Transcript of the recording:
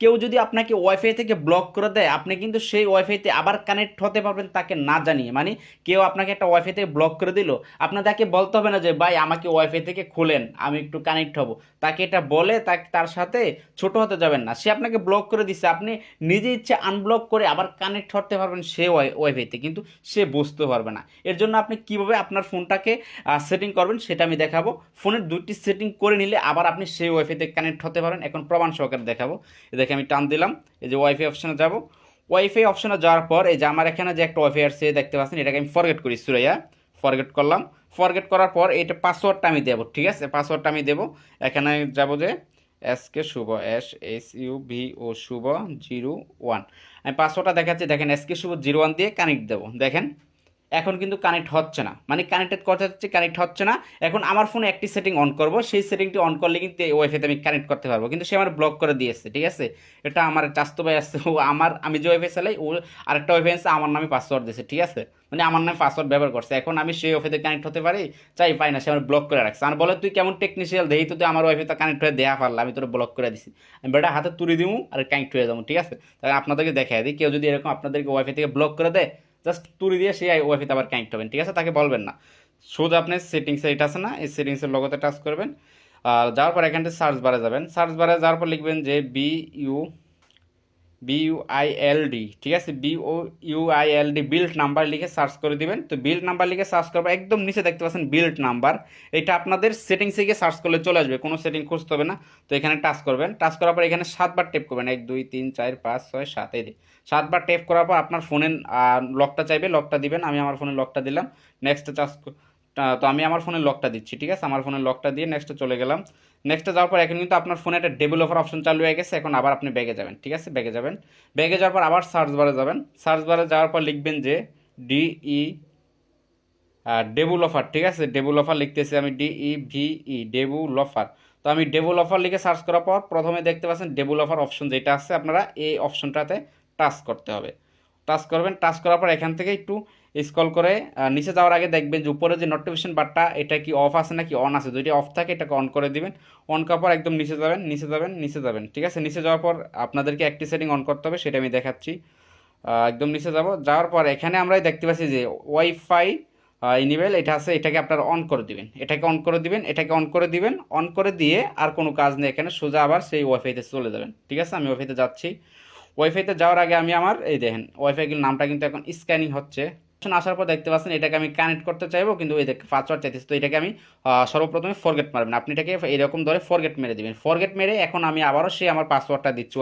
কেউ যদি আপনাকে ওয়াইফাই থেকে ব্লক করে দেয়, আপনি কিন্তু সেই ওয়াইফাইতে আবার কানেক্ট হতে পারবেন তাকে না জানিয়ে। মানে কেউ আপনাকে একটা ওয়াইফাই থেকে ব্লক করে দিল আপনার তাকে বলতে হবে না যে, ভাই, আমাকে ওয়াইফাই থেকে খুলেন, আমি একটু কানেক্ট হব। তাকে এটা বলে, তাকে, তার সাথে ছোট হতে যাবেন না। সে আপনাকে ব্লক করে দিচ্ছে আপনি নিজে ইচ্ছে আনব্লক করে আবার কানেক্ট হতে পারবেন সে ওয়াইফাইতে কিন্তু সে বুঝতে পারবে না। এর জন্য আপনি কীভাবে আপনার ফোনটাকে সেটিং করবেন সেটা আমি দেখাবো। ফোনের দুটি সেটিং করে নিলে আবার আপনি সেই ওয়াইফাইতে কানেক্ট হতে পারেন। এখন প্রমাণ সহকারে দেখাবো। দেখে আমি টান দিলাম। এই যে ওয়াইফাই অপশানে যাব। ওয়াইফাই অপশানে যাওয়ার পর, এই যে আমার এখানে যে একটা ওয়াইফাই আসছে দেখতে পাচ্ছেন, এটাকে আমি ফরগেট করি, সুরাইয়া। ফরগেট করলাম। ফরগেট করার পর এটা পাসওয়ার্ডটা আমি দেবো, ঠিক আছে? পাসওয়ার্ডটা আমি দেবো। এখানে যাব যে S K Shubho S S U V O Shubho zero one আমি পাসওয়ার্ডটা দেখাচ্ছি, দেখেন S K Shubho zero one দিয়ে কানেক্ট দেবো। দেখেন। এখন কিন্তু কানেক্ট হচ্ছে না। মানে কানেক্টেড কথা হচ্ছে কানেক্ট হচ্ছে না। এখন আমার ফোনে একটি সেটিং অন করব, সেই সেটিংটি অন করলে কিন্তু এই ওয়াইফাইতে আমি কানেক্ট করতে পারব। কিন্তু সে আমার ব্লক করে দিয়েছে, ঠিক আছে? এটা আমার চাস্তো ভাই আসছে ও আমার, আমি যে ওয়াইফাই চালাই, ও আরেকটা ওয়াইফাই আছে আমার নামে পাসওয়ার্ড দিয়েছে, ঠিক আছে? মানে আমার নামে পাসওয়ার্ড ব্যবহার করছে। এখন আমি সেই ওয়াইফাইতে কানেক্ট হতে পারি, চাই পাই না, সে আমার ব্লক করে রাখছে। আর বলে, তুই কেমন টেকনিশিয়াল দেই তো তুই আমার ওয়াইফাইতে কানেক্ট হয়ে দেয়া পারলা, আমি তোর ব্লক করে দিছি। আমি বেটা, হাতে তুলে দিবো আর কানেক্ট হয়ে যাব, ঠিক আছে? তাহলে আপনাদেরকে দেখাই দিই, কেউ যদি এরকম আপনাদেরকে ওয়াইফাই থেকে ব্লক করে দেয় জাস্ট তুলে দিয়ে সেই ওয়াইফিতে আবার কানেক্ট হবেন, ঠিক আছে? তাকে বলবেন না। সোজা আপনি সেটিংসে এটা আছে না, এই সেটিংসের লগতে টাচ করবেন। আর যাওয়ার পর এখান থেকে সার্চ বারে যাবেন। সার্চ বারে যাওয়ার পর লিখবেন যে B U B U I L D ঠিক আছে? B O U I L D build number লিখে সার্চ করে দিবেন। তো বিল্ড নাম্বার লিখে সার্চ করব একদম নিচে দেখতে পাচ্ছেন বিল্ড নাম্বার এটা আপনাদের সেটিংসে গিয়ে সার্চ করলে চলে আসবে, কোনো সেটিং খুঁজতে হবে না। তো এখানে টাচ করবেন। টাচ করার পর এখানে সাতবার টেপ করবেন। এক, দুই, তিন, চার, পাঁচ, ছয়, সাত, এই সাতবার টেপ করার পর আপনার ফোনের লকটা চাইবে লকটা দিবেন। আমি আমার ফোনে লকটা দিলাম। নেক্সট চার্জ তো আমি আমার ফোনে লকটা দিচ্ছি, ঠিক আছে? আমার ফোনে লকটা দিয়ে নেক্সটে চলে গেলাম। নেক্সটে যাওয়ার পর এখন কিন্তু আপনার ফোনে একটা ডেভেলপার অপশন চালু হয়ে গেছে। এখন আবার আপনি ব্যাগে যাবেন, ঠিক আছে? ব্যাগে যাবেন। ব্যাগে যাওয়ার পর আবার সার্চ বারে যাবেন। সার্চ বারে যাওয়ার পর লিখবেন যে ডিই ডেভেলপার ঠিক আছে? ডেভেলপার লিখতেছি আমি ডিই ভিই ডেভেলপার তো আমি ডেভেলপার লিখে সার্চ করার পর প্রথমে দেখতে পাচ্ছেন ডেভেলপার অপশন যেটা আছে, আপনারা এই অপশনটাতে টাচ করতে হবে। টাচ করবেন টাচ করার পর এখান থেকে একটু স্কল করে নিচে যাওয়ার আগে দেখবেন যে উপরে যে নোটিফিকেশন বারটা এটা কি অফ আছে নাকি অন আছে? যদি অফ থাকে, এটাকে অন করে দিবেন। অন করার পর একদম নিচে যাবেন নিচে যাবেন নিচে যাবেন, ঠিক আছে? নিচে যাওয়ার পর আপনাদেরকে একটি সেটিং অন করতে হবে, সেটা আমি দেখাচ্ছি। একদম নিচে যাব। যাওয়ার পর এখানে আমরাই দেখতে পাচ্ছি যে ওয়াইফাই ইনিবেল এটা আছে, এটাকে আপনারা অন করে দিবেন। এটাকে অন করে দিবেন, এটাকে অন করে দিবেন অন করে দিয়ে আর কোনো কাজ নেই এখানে, সোজা আবার সেই ওয়াইফাইতে চলে যাবেন, ঠিক আছে? আমি ওয়াইফাইতে যাচ্ছি। ওয়াইফাইতে যাওয়ার আগে আমি আমার, এই দেখেন ওয়াইফাইগুলোর নামটা কিন্তু এখন স্ক্যানিং হচ্ছে। আসার পর দেখতে পাচ্ছেন এটাকে আমি কানেক্ট করতে চাইব, কিন্তু এই পাসওয়ার্ড চাইতেছি, তো এটাকে আমি সর্বপ্রথমে ফরগেট মারবেন। আপনি এটাকে এরকম ধরে ফরগেট মেরে দেবেন। ফরগেট মেরে এখন আমি আবারও সেই আমার পাসওয়ার্ডটা দিচ্ছি